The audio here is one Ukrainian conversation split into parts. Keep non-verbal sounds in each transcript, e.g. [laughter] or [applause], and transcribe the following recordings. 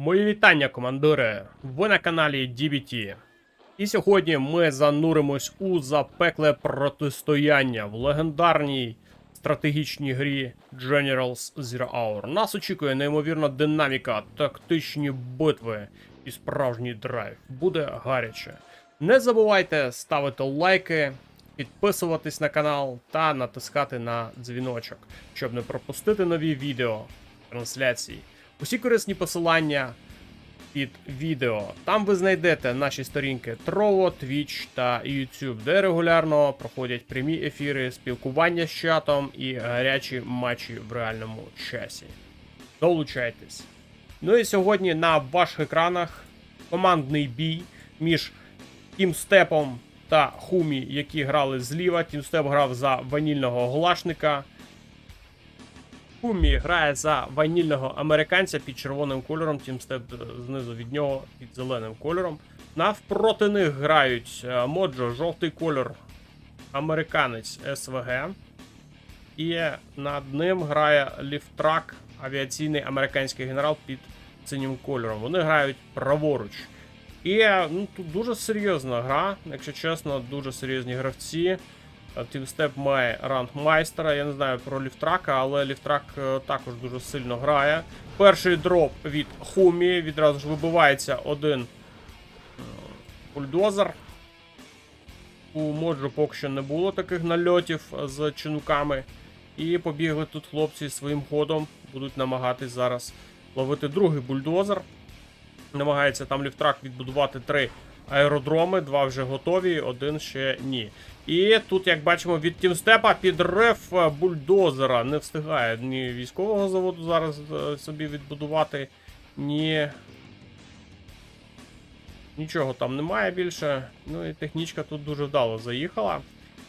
Мої вітання, командири! Ви на каналі DBT. І сьогодні ми зануримось у запекле протистояння в легендарній стратегічній грі Generals Zero Hour. Нас очікує неймовірна динаміка, тактичні битви і справжній драйв. Буде гаряче. Не забувайте ставити лайки, підписуватись на канал та натискати на дзвіночок, щоб не пропустити нові відео, трансляції. Усі корисні посилання під відео. Там ви знайдете наші сторінки Trovo, Twitch та YouTube, де регулярно проходять прямі ефіри, спілкування з чатом і гарячі матчі в реальному часі. Долучайтесь. Ну і сьогодні на ваших екранах командний бій між Тімстепом та Хумі, які грали зліва. Тімстеп грав за ванільного глашника. Хумі грає за ванільного американця під червоним кольором, Тімстеп знизу від нього під зеленим кольором. Навпроти них грають е, Моджо, жовтий кольор, американець СВГ. І над ним грає Ліфтрак, авіаційний американський генерал під синім кольором. Вони грають праворуч. І ну, тут дуже серйозна гра, якщо чесно, дуже серйозні гравці. Тімстеп має ранг майстера. Я не знаю про ліфтрака, але ліфтрак е, також дуже сильно грає. Перший дроп від Хумі. Відразу ж вибивається один е, бульдозер. У Моджо поки що не було таких нальотів з чинуками. І побігли тут хлопці своїм ходом. Будуть намагатись зараз ловити другий бульдозер. Намагається там ліфтрак відбудувати три аеродроми, два вже готові, один ще ні. І тут, як бачимо, від Тімстепа підрив е, бульдозера. Не встигає ні військового заводу зараз е, собі відбудувати, ні. Нічого там немає більше. Ну і технічка тут дуже вдало заїхала.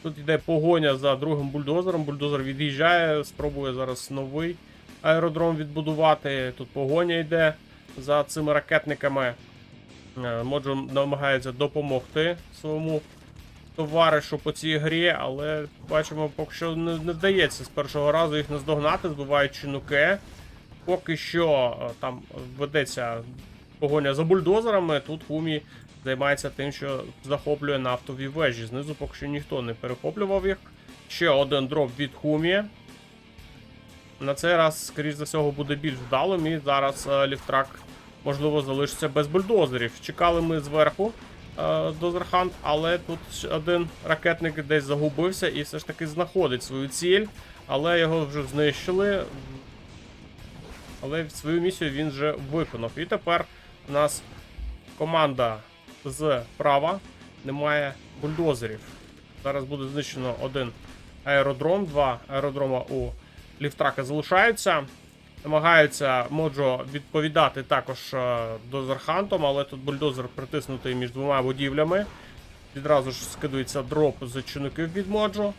Тут йде погоня за другим бульдозером. Бульдозер від'їжджає, спробує зараз новий аеродром відбудувати. Тут погоня йде за цими ракетниками. Е, Моджо намагається допомогти своєму товаришу по цій грі, але бачимо, поки що не, не вдається з першого разу їх наздогнати, збивають чинуки. Поки що е, там ведеться погоня за бульдозерами. Тут Хумі займається тим, що захоплює нафтові вежі. Знизу поки що ніхто не перехоплював їх. Ще один дроп від Хумі. На цей раз, скоріш за всього, буде більш вдалим. І зараз е, ліфтрак, можливо, залишиться без бульдозерів. Чекали ми зверху Дозерхант, але тут один ракетник десь загубився і все ж таки знаходить свою ціль, але його вже знищили. Але свою місію він вже виконав. І тепер у нас команда з права немає бульдозерів. Зараз буде знищено один аеродром, два аеродрома у ліфтрака залишаються. Намагаються Моджо відповідати також е, дозерхантом, але тут бульдозер притиснутий між двома будівлями. Відразу ж скидується дроп з чинників від Моджо.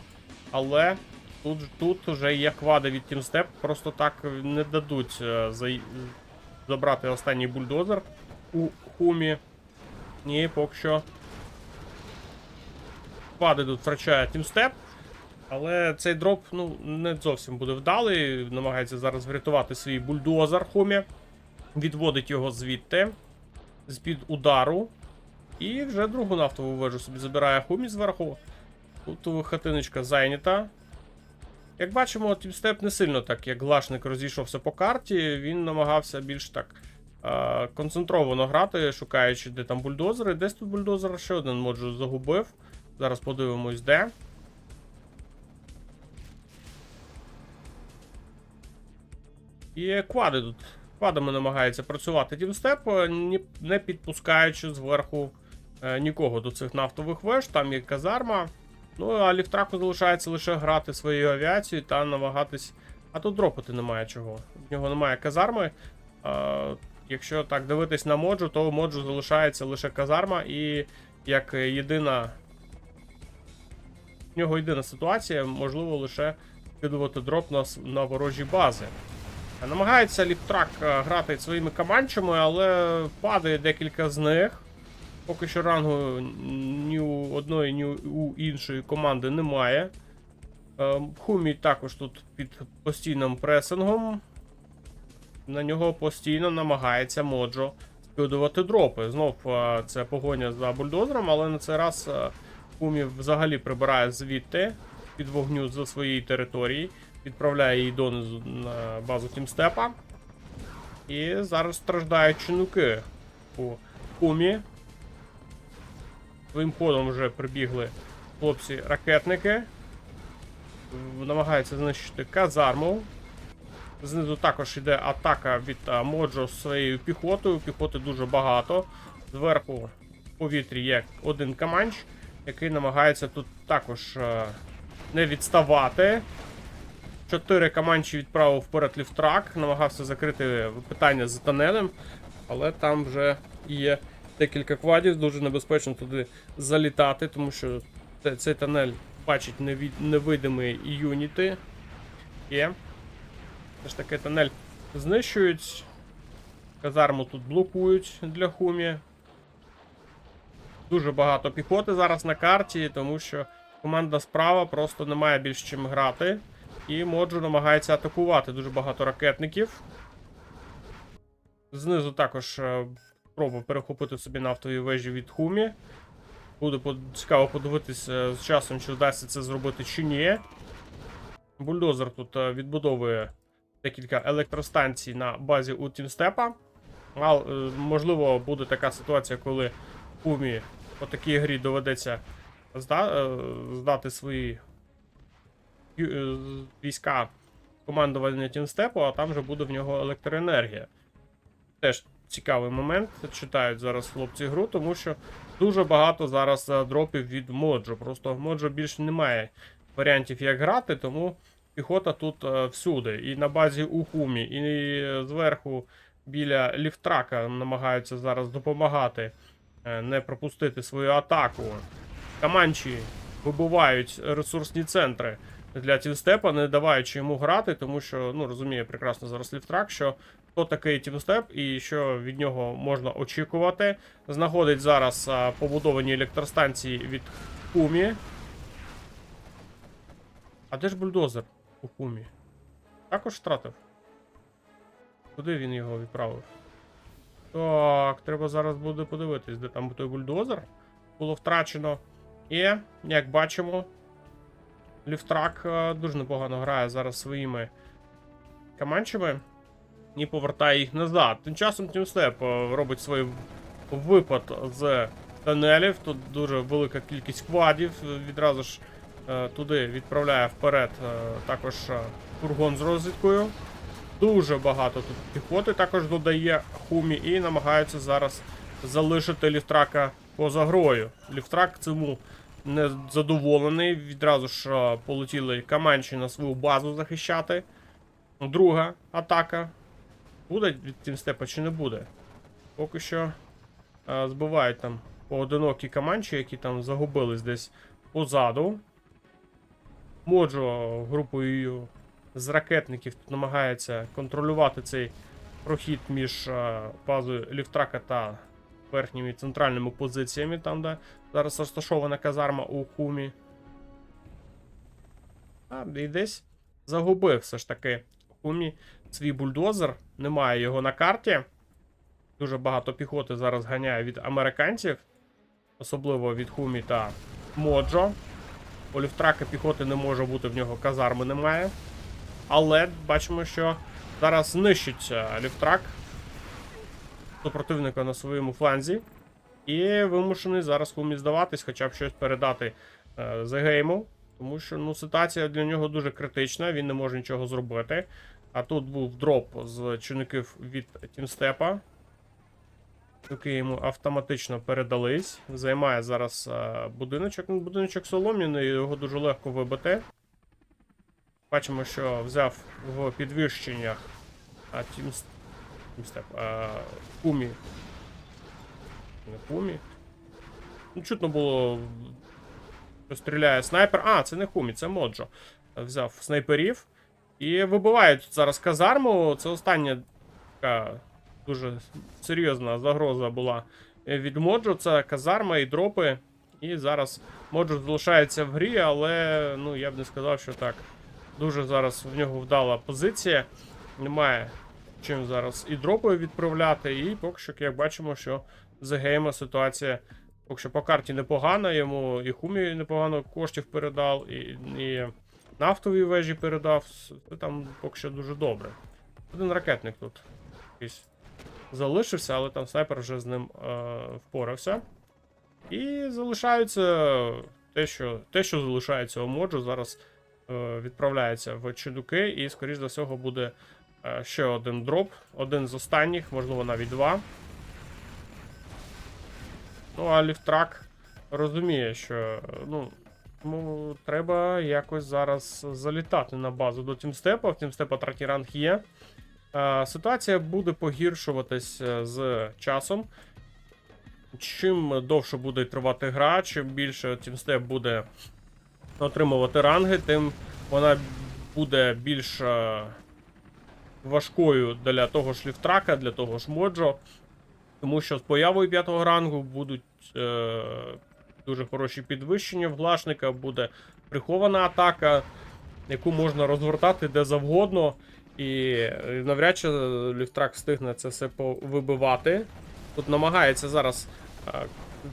Але тут, тут вже є квади від Тімстеп, просто так не дадуть е, за... забрати останній бульдозер у Хумі. Ні, поки що. Квади тут втрачає Тімстеп. Але цей дроп ну, не зовсім буде вдалий. Намагається зараз врятувати свій бульдозер Хумі. Відводить його звідти. З-під удару. І вже другу нафтову вежу собі забирає Хумі зверху. Тут хатиночка зайнята. Як бачимо, Тімстеп не сильно так, як глашник розійшовся по карті. Він намагався більш так концентровано грати, шукаючи, де там бульдозери. Десь тут бульдозер ще один моджу загубив. Зараз подивимось, де. І квади тут. Квадами намагається працювати Тімстеп, е, не підпускаючи зверху е, нікого до цих нафтових веж, там є казарма. Ну, а ліфтраку залишається лише грати своєю авіацією та намагатись. А тут дропати немає чого. В нього немає казарми. Е, якщо так дивитись на моджу, то у моджу залишається лише казарма і як єдина. В нього єдина ситуація, можливо, лише кидувати дроп на, на ворожі бази. Намагається ліфтрак е, грати своїми команчами, але падає декілька з них. Поки що рангу ні у одної, ні у іншої команди немає. Е, Хумі також тут під постійним пресингом. на нього постійно намагається Моджо скидувати дропи. Знов е, це погоня за бульдозером, але на цей раз Кумі взагалі прибирає звідти під вогню з своєї території, відправляє її донизу на базу Тімстепа. І зараз страждають чинуки у Кумі. Своїм ходом вже прибігли хлопці-ракетники. Намагаються знищити казарму. Знизу також йде атака від а, Моджо з своєю піхотою. Піхоти дуже багато. Зверху в повітрі є один каманч, який намагається тут також е, не відставати. Чотири каманчі відправив вперед ліфтрак, намагався закрити питання з тонелем, але там вже є декілька квадів, дуже небезпечно туди залітати, тому що цей тонель бачить невидимі юніти. Є. Все ж таки тонель знищують. Казарму тут блокують для хумі. Дуже багато піхоти зараз на карті, тому що команда справа просто не має більш чим грати. І Моджо намагається атакувати дуже багато ракетників. Знизу також е, перехопити собі нафтові вежі від Хумі. Буде цікаво подивитися з часом, чи вдасться це зробити чи ні. Бульдозер тут е, відбудовує декілька електростанцій на базі у Тімстепа. Е, можливо, буде така ситуація, коли Хумі по такій грі доведеться е, здати свої е, війська командування Тімстепу, а там вже буде в нього електроенергія. Теж цікавий момент. Читають зараз хлопці гру, тому що дуже багато зараз е, дропів від Моджо. Просто в Моджо більше немає варіантів, як грати, тому піхота тут е, всюди. І на базі у Хумі, і е, зверху біля ліфтрака намагаються зараз допомагати е, не пропустити свою атаку. Каманчі вибувають ресурсні центри для Тімстепа, не даваючи йому грати, тому що ну розуміє прекрасно зараз ліфтрак, що хто такий Тімстеп і що від нього можна очікувати. Знаходить зараз а, побудовані електростанції від Кумі. А де ж бульдозер у Кумі? Також втратив. Куди він його відправив? Так, треба зараз буде подивитись, де там той бульдозер. Було втрачено. І, як бачимо, Ліфтрак е, дуже непогано грає зараз своїми каманчами і повертає їх назад. Тим часом Тімстеп е, робить свій випад з тонелів. Тут дуже велика кількість квадів. Відразу ж е, туди відправляє вперед також фургон з розвідкою. Дуже багато тут піхоти також додає Хумі і намагаються зараз залишити ліфтрака поза грою. Ліфтрак цьому не задоволений. Відразу ж полетіли Каманчі на свою базу захищати. Друга атака. Буде від Тімстепа чи не буде? Поки що а, збивають там поодинокі Каманчі, які там загубились десь позаду. Моджо групою з ракетників тут намагається контролювати цей прохід між а, базою Ліфтрака та верхніми центральними позиціями, там, де зараз розташована казарма у Хумі. А, і десь загубив все ж таки Хумі свій бульдозер. Немає його на карті. Дуже багато піхоти зараз ганяє від американців, особливо від Хумі та Моджо. У Ліфтрака піхоти не може бути, в нього казарми немає. Але бачимо, що зараз нищиться Ліфтрак супротивника на своєму фланзі. І вимушений зараз Хумі здаватись, хоча б щось передати е, за гейму. Тому що ну, ситуація для нього дуже критична, він не може нічого зробити. А тут був дроп з чинників від Тімстепа. Які йому автоматично передались. Займає зараз е, будиночок. Ну, будиночок солом'яний, його дуже легко вибити. Бачимо, що взяв в підвищеннях Тімс... А, Кумі. Не Кумі. Ну, чутно було. що Стріляє снайпер. А, це не Хумі, це Моджо. Взяв снайперів. І вибивають зараз казарму. Це остання така дуже серйозна загроза була від Моджо. Це казарма і дропи. І зараз Моджо залишається в грі, але ну, я б не сказав, що так. Дуже зараз в нього вдала позиція. Немає чим зараз і дропи відправляти, і поки що, як бачимо, що з гейма ситуація поки що по карті непогана, йому і Хумі непогано коштів передав, і, і нафтові вежі передав. Це там поки що дуже добре. Один ракетник тут якийсь залишився, але там снайпер вже з ним е, впорався. І залишаються те, що, те, що залишається у моджу, зараз е, відправляється в чудуки, і, скоріш за всього, буде ще один дроп, один з останніх, можливо, навіть два. Ну, а ліфтрак розуміє, що е, ну, ну, треба якось зараз залітати на базу до Тімстепа. В Тімстепа третій ранг є. Е, Ситуація буде погіршуватись е, з часом. Чим довше буде тривати гра, чим більше Тімстеп буде отримувати ранги, тим вона буде більш е, важкою для того ж ліфтрака, для того ж моджо. Тому що з появою п'ятого рангу будуть е, дуже хороші підвищення в глашника, буде прихована атака, яку можна розгортати де завгодно. І е, навряд чи ліфтрак встигне це все повибивати. Тут намагається зараз е,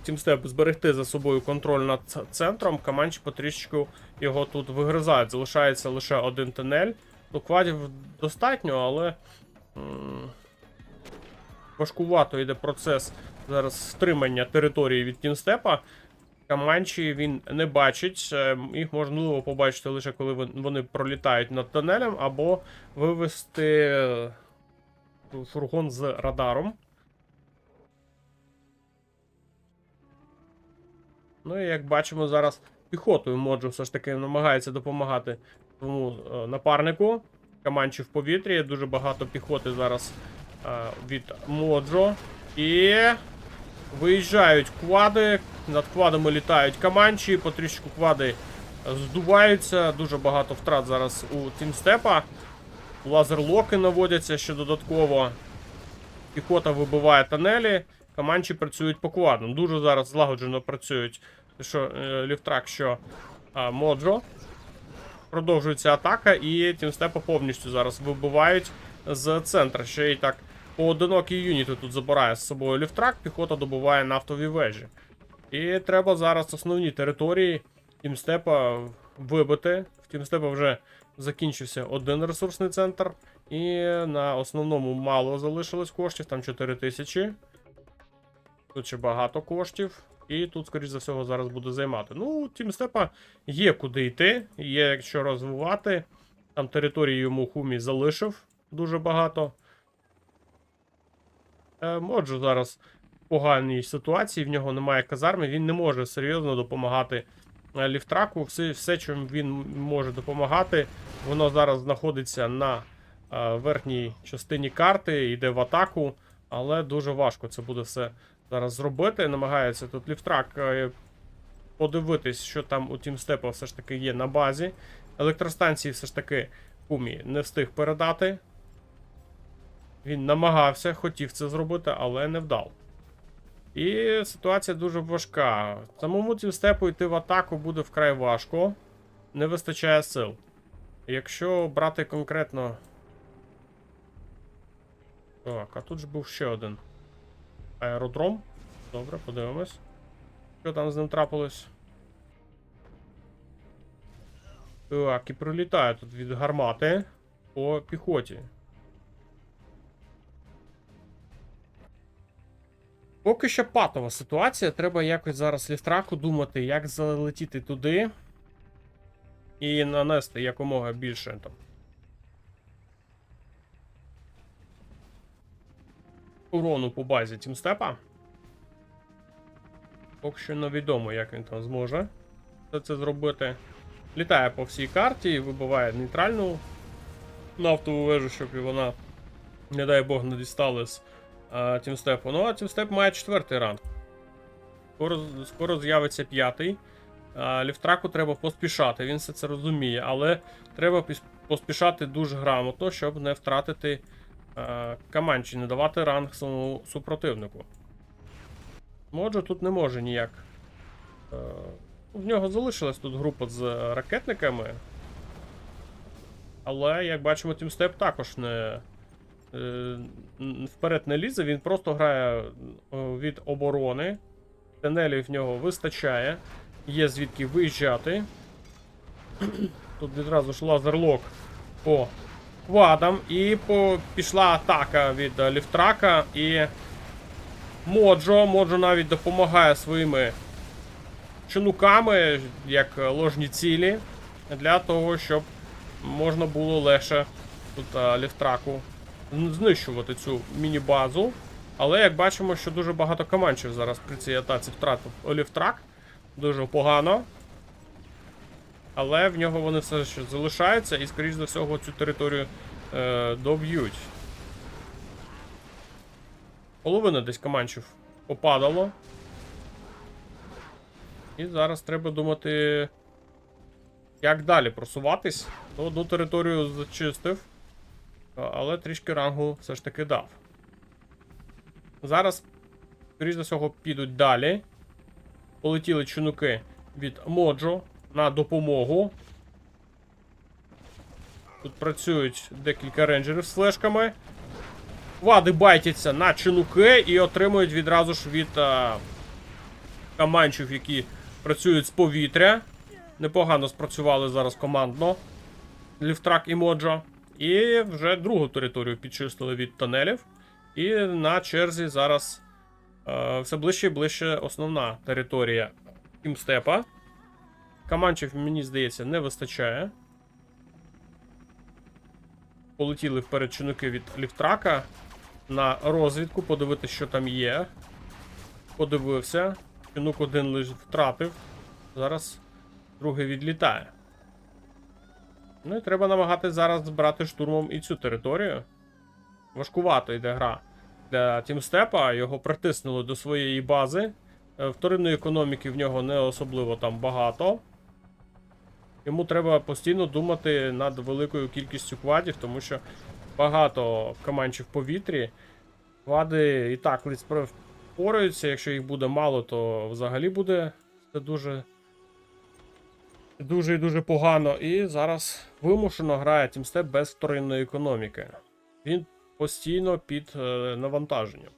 Тімстеп зберегти за собою контроль над центром. Каманчі потрішечку його тут вигризають. Залишається лише один тунель. Ну, достатньо, але. Важкувато йде процес зараз стримання території від Тінстепа. Каманчі він не бачить. е, Їх можливо побачити лише коли вони пролітають над тунелем, або вивести е, фургон з радаром. Ну і як бачимо, зараз піхотою Моджо все ж таки намагається допомагати тому е, напарнику. Каманчі в повітрі, дуже багато піхоти зараз е, від Моджо. І виїжджають квади. Над квадами літають каманчі, потрішку квади здуваються. Дуже багато втрат зараз у Тімстепа. Лазерлоки наводяться ще додатково. Піхота вибиває тунелі. Каманчі працюють по квадам. Дуже зараз злагоджено працюють. Що е, ліфтрак, що а, Моджо. Продовжується атака, і Тімстепа повністю зараз вибивають з центра. Ще й так поодинокі юніти тут забирає з собою ліфтрак, піхота добуває нафтові вежі. І треба зараз основні території Тімстепа вибити. В Тімстепа вже закінчився один ресурсний центр, і на основному мало залишилось коштів, там 4 тисячі. Тут ще багато коштів. І тут, скоріш за всього, зараз буде займати. Ну, у Тімстепа є куди йти, є що розвивати. Там території йому Хумі залишив дуже багато. Е, Моджо зараз в поганій ситуації, в нього немає казарми, він не може серйозно допомагати е, ліфтраку. Все, все чим він може допомагати, воно зараз знаходиться на е, верхній частині карти, йде в атаку, але дуже важко це буде все зараз зробити. Намагається тут ліфтрак е, подивитись, що там у Тімстепа все ж таки є на базі. Електростанції все ж таки Кумі не встиг передати. Він намагався, хотів це зробити, але не вдав. І ситуація дуже важка. Самому Тімстепу йти в атаку буде вкрай важко. Не вистачає сил. Якщо брати конкретно. Так, а тут ж був ще один аеродром. Добре, подивимось. Що там з ним трапилось? Так, і прилітає тут від гармати по піхоті. Поки що патова ситуація. Треба якось зараз ліфтраку думати, як залетіти туди і нанести якомога більше там. Урону по базі Тімстепа. Поки що невідомо, як він там зможе все це зробити. Літає по всій карті і вибиває нейтральну нафтову вежу, щоб вона, не дай Бог, не дістали з а, Тімстепу. Ну, а Тімстеп має четвертий ранг. Скоро, скоро з'явиться п'ятий. А, Ліфтраку треба поспішати, він все це розуміє, але треба поспішати дуже грамотно, щоб не втратити а, Каманчі, не давати ранг своєму супротивнику. Моджо тут не може ніяк. Е, В нього залишилась тут група з ракетниками. Але, як бачимо, Тімстеп також не е, вперед не лізе, він просто грає е, від оборони. Тенелів в нього вистачає. Є звідки виїжджати. Тут відразу ж лазерлок по квадам. І по... пішла атака від е, ліфтрака. І Моджо. Моджо навіть допомагає своїми чинуками, як е, ложні цілі, для того, щоб можна було легше тут е, ліфтраку знищувати цю міні-базу. Але як бачимо, що дуже багато команчів зараз при цій атаці втратив ліфтрак. Дуже погано. Але в нього вони все ще залишаються і, скоріш за всього, цю територію е, доб'ють. Половина десь команчів попадало. І зараз треба думати, як далі просуватись. Ну, одну територію зачистив, але трішки рангу все ж таки дав. Зараз, скоріш за всього, підуть далі. Полетіли чинуки від Моджо на допомогу. Тут працюють декілька рейнджерів з флешками. Вади байтяться на чинуки і отримують відразу ж від а, каманчів, які працюють з повітря. Непогано спрацювали зараз командно. Ліфтрак і Моджо. І вже другу територію підчистили від тонелів. І на черзі зараз е, все ближче і ближче основна територія Кімстепа. Каманчів, мені здається, не вистачає. Полетіли вперед чинуки від ліфтрака на розвідку, подивитися, що там є. Подивився. Чинук один лише втратив. Зараз другий відлітає. Ну і треба намагатись зараз збирати штурмом і цю територію. Важкувато йде гра для Тімстепа. Його притиснули до своєї бази. Е, Вторинної економіки в нього не особливо там багато. Йому треба постійно думати над великою кількістю квадів, тому що багато команчів в повітрі. Квади і так ледь впораються. Якщо їх буде мало, то взагалі буде це дуже. Дуже і дуже погано. І зараз вимушено грає Тімстеп без вторинної економіки. Він постійно під е, навантаженням.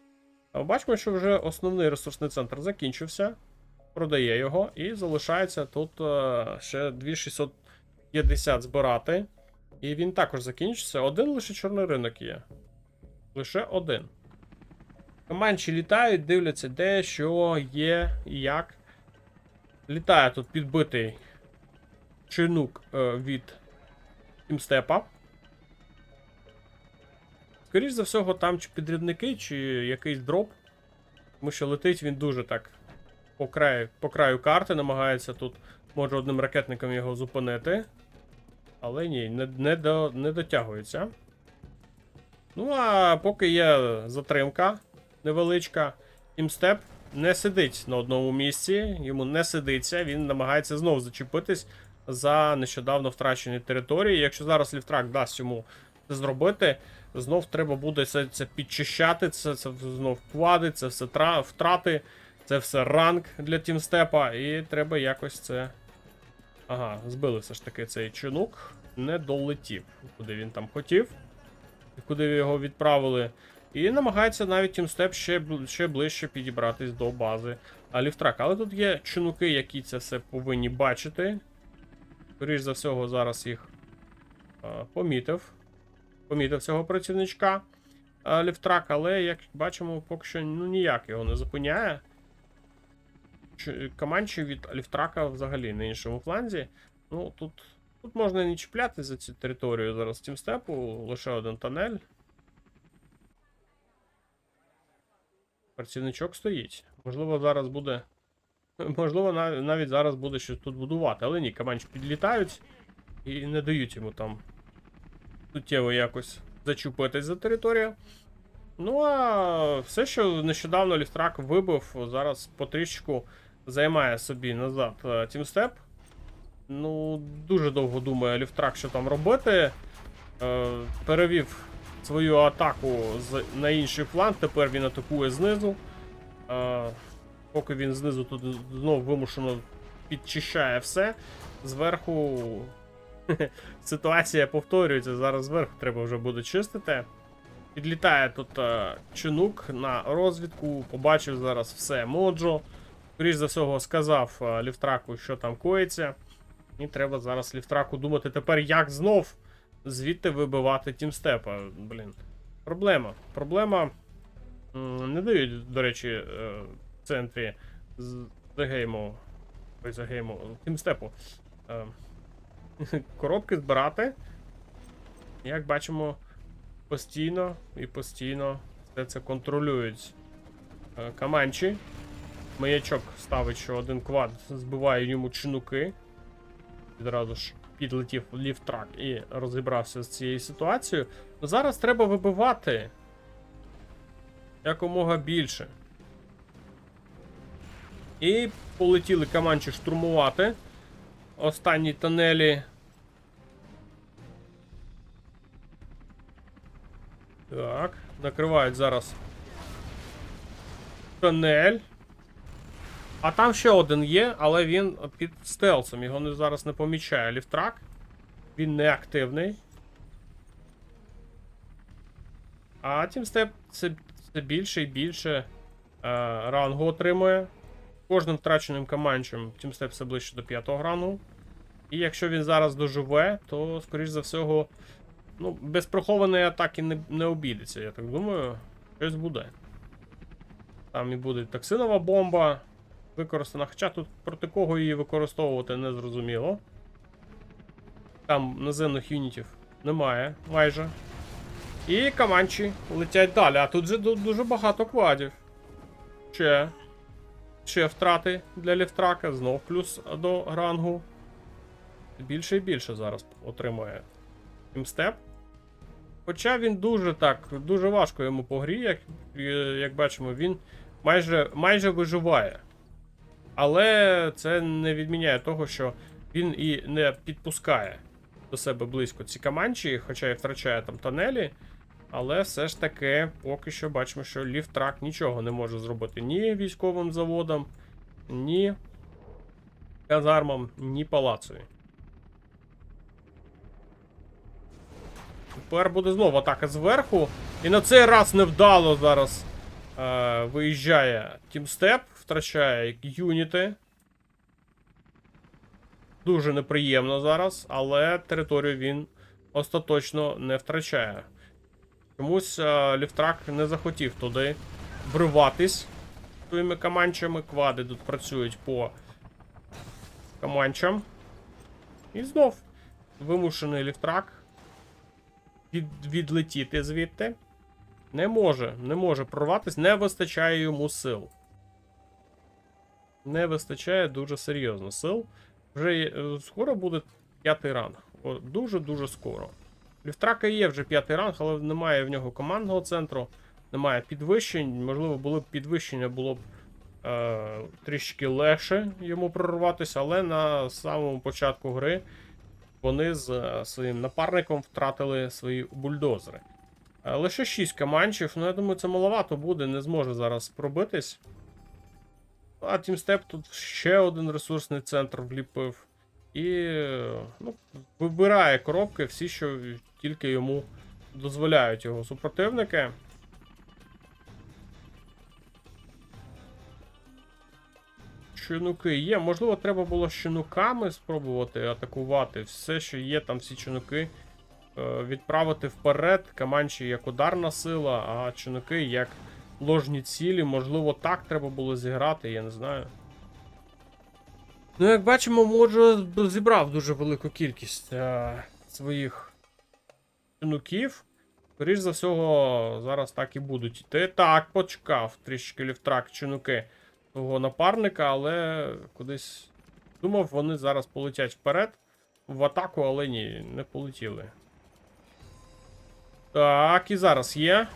Бачимо, що вже основний ресурсний центр закінчився. Продає його, і залишається тут е, ще 2650 збирати. І він також закінчиться. Один лише чорний ринок є. Лише один. Команчі літають, дивляться, де, що є і як. Літає тут підбитий чинук е, від Тімстепа. Скоріш за всього, там чи підрядники, чи якийсь дроп. Тому що летить він дуже так по краю, по краю карти, намагається тут, може, одним ракетником його зупинити. Але ні, не, не, до, не дотягується. Ну, а поки є затримка невеличка, Тімстеп не сидить на одному місці, йому не сидиться, він намагається знову зачепитись за нещодавно втрачені території. Якщо зараз ліфтрак дасть йому це зробити, знов треба буде це, це підчищати, це, це знов квади, це все втрати, це все ранг для тімстепа, і треба якось це. Ага, збили все ж таки цей чинук, не долетів, куди він там хотів, куди його відправили. І намагається навіть тімстеп ще, ще ближче підібратись до бази Аліфтрак. Але тут є чинуки, які це все повинні бачити. Скоріш за всього, зараз їх а, помітив. Помітив цього працівничка Ліфтрак, але як бачимо, поки що ну, ніяк його не зупиняє. Команчі від Ліфтрака взагалі на іншому фланзі. Ну, тут, тут можна не чіпляти за цю територію зараз Тімстепу, лише один тонель. Працівничок стоїть. Можливо, зараз буде. [laughs] Можливо, навіть зараз буде щось тут будувати. Але ні, команчі підлітають і не дають йому там суттєво якось зачупитись за територію. Ну а все, що нещодавно Ліфтрак вибив, зараз потрішку займає собі назад Тімстеп. Ну, дуже довго думає Ліфтрак, що там робити. Е, перевів свою атаку на інший фланг, тепер він атакує знизу. Е, поки він знизу тут знову вимушено підчищає все. Зверху [laughs] ситуація повторюється. Зараз зверху треба вже буде чистити. Підлітає тут е, чинук на розвідку, побачив зараз все Моджо. Скоріш за всього сказав е, ліфтраку, що там коїться. І треба зараз ліфтраку думати тепер, як знов звідти вибивати тімстепа. Блін. Проблема. Проблема. Не дають, до речі, е, в центрі з The Game. Ой, Game, тімстепу. е, [laughs] Коробки збирати. Як бачимо, постійно і постійно все це контролюють Каманчі. Маячок ставить, що один квад збиває йому чинуки. Відразу ж підлетів ліфтрак і розібрався з цією ситуацією. Ну, Зараз треба вибивати якомога більше. І полетіли Каманчі штурмувати. Останні тунелі. Так, накривають зараз тунель. А там ще один є, але він під стелсом. Його зараз не помічає ліфтрак. Він не активний. А тімстеп це, це більше і більше е, рангу отримує. Кожним втраченим каманчем тімстеп все ближче до 5 рангу. І якщо він зараз доживе, то, скоріш за всього, ну, без прихованої атаки не, не обійдеться, я так думаю. Щось буде. Там і буде токсинова бомба використана. Хоча тут проти кого її використовувати не зрозуміло. Там наземних юнітів немає майже. І каманчі летять далі. А тут же дуже багато квадів. Ще. Ще втрати для ліфтрака. Знов плюс до рангу. Більше і більше зараз отримує Тімстеп. Хоча він дуже так, дуже важко йому по грі, як, як бачимо, він майже, майже виживає. Але це не відміняє того, що він і не підпускає до себе близько ці каманчі, хоча і втрачає там тонелі. Але все ж таки, поки що бачимо, що ліфтрак нічого не може зробити ні військовим заводам, ні казармам, ні палацові. Тепер буде знову атака зверху. І на цей раз невдало зараз е, виїжджає Тімстеп, втрачає юніти. Дуже неприємно зараз, але територію він остаточно не втрачає. Чомусь е, ліфтрак не захотів туди вриватись своїми каманчами. Квади тут працюють по каманчам. І знов вимушений ліфтрак від, відлетіти звідти. Не може, не може прорватися, не вистачає йому сил. Не вистачає дуже серйозно сил. Вже е, скоро буде п'ятий ранг. Дуже-дуже скоро. Ліфтрака є вже п'ятий ранг, але немає в нього командного центру, немає підвищень. Можливо, були б підвищення, було б е, трішки легше йому прорватися, але на самому початку гри вони з е, своїм напарником втратили свої бульдозери. Е, Лише 6 каманчів, ну я думаю, це маловато буде, не зможе зараз пробитись. А Тімстеп тут ще один ресурсний центр вліпив. І ну, вибирає коробки всі, що тільки йому дозволяють його супротивники. Чинуки є. Можливо, треба було щенуками спробувати атакувати. Все, що є, там всі чинуки е, відправити вперед. Каманчі як ударна сила, а чинуки як ложні цілі. Можливо, так треба було зіграти, я не знаю. Ну, як бачимо, може зібрав дуже велику кількість е, своїх чинуків. Скоріш за всього, зараз так і будуть йти. Так, почекав трішки ліфтрак чинуки свого напарника, але кудись думав, вони зараз полетять вперед в атаку, але ні, не полетіли. Так, і зараз є.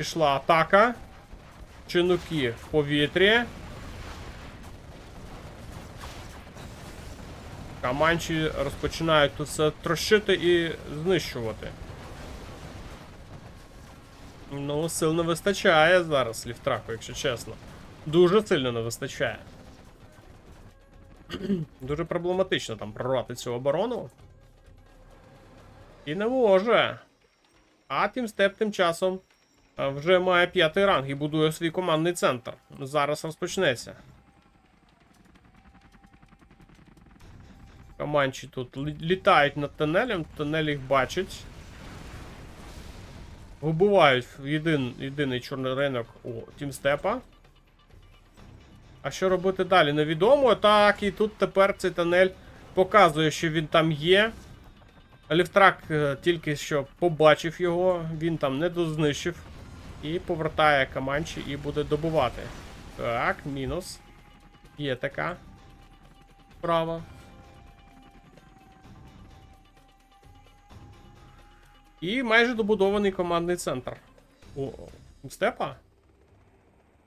Пішла атака. Чинуки в повітрі. Каманчі розпочинають тут все трощити і знищувати. Ну, сил не вистачає зараз ліфтраку, якщо чесно. Дуже сильно не вистачає. [clears throat] Дуже проблематично там прорвати цю оборону. І не може. А Тімстеп тим часом вже має п'ятий ранг і будує свій командний центр. Зараз розпочнеться. Команчі тут літають над тунелем, тунель їх бачить. Вибувають єдин, єдиний чорний ринок у Тімстепа. А що робити далі? Невідомо. Так, і тут тепер цей тунель показує, що він там є. Ліфтрак е, тільки що побачив його, він там не дознищив. І повертає Каманчі і буде добувати. Так, мінус. Є така. Справа. І майже добудований командний центр. У степа.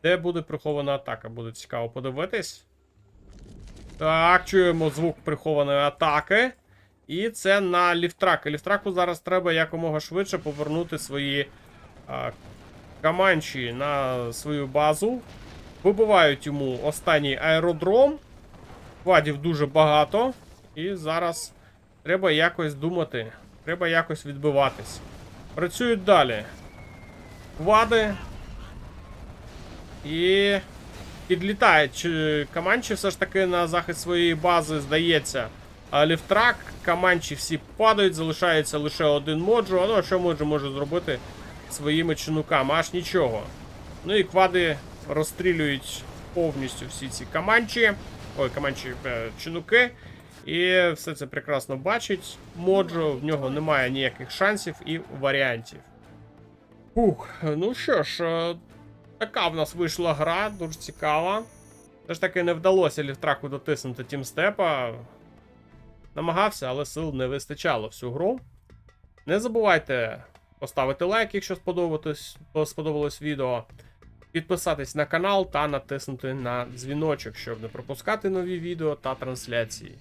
Де буде прихована атака? Буде цікаво подивитись. Так, чуємо звук прихованої атаки. І це на ліфтрак. Ліфтраку зараз треба якомога швидше повернути свої а, каманчі на свою базу. Вибивають йому останній аеродром. Квадів дуже багато. І зараз треба якось думати. Треба якось відбиватись. Працюють далі. Квади. І. Підлітають. Каманчі все ж таки на захист своєї бази, здається. А ліфтрак, Каманчі всі падають, залишається лише один моджо. Ну, а що моджо може зробити своїми чинуками? Аж нічого. Ну і квади розстрілюють повністю всі ці каманчі. Ой, каманчі е, чинуки. І все це прекрасно бачить. Моджо, в нього немає ніяких шансів і варіантів. Ух, ну що ж, е, така в нас вийшла гра, дуже цікава. Все ж таки не вдалося ліфтраку дотиснути тімстепа. Намагався, але сил не вистачало всю гру. Не забувайте поставити лайк, якщо сподобалось, сподобалось відео. Підписатись на канал та натиснути на дзвіночок, щоб не пропускати нові відео та трансляції.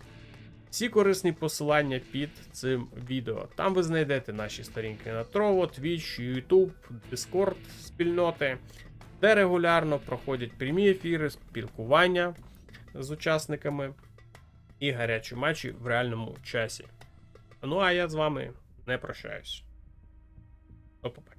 Всі корисні посилання під цим відео. Там ви знайдете наші сторінки на Trovo, Twitch, YouTube, Discord спільноти, де регулярно проходять прямі ефіри, спілкування з учасниками і гарячі матчі в реальному часі. Ну а я з вами не прощаюсь. До побачення.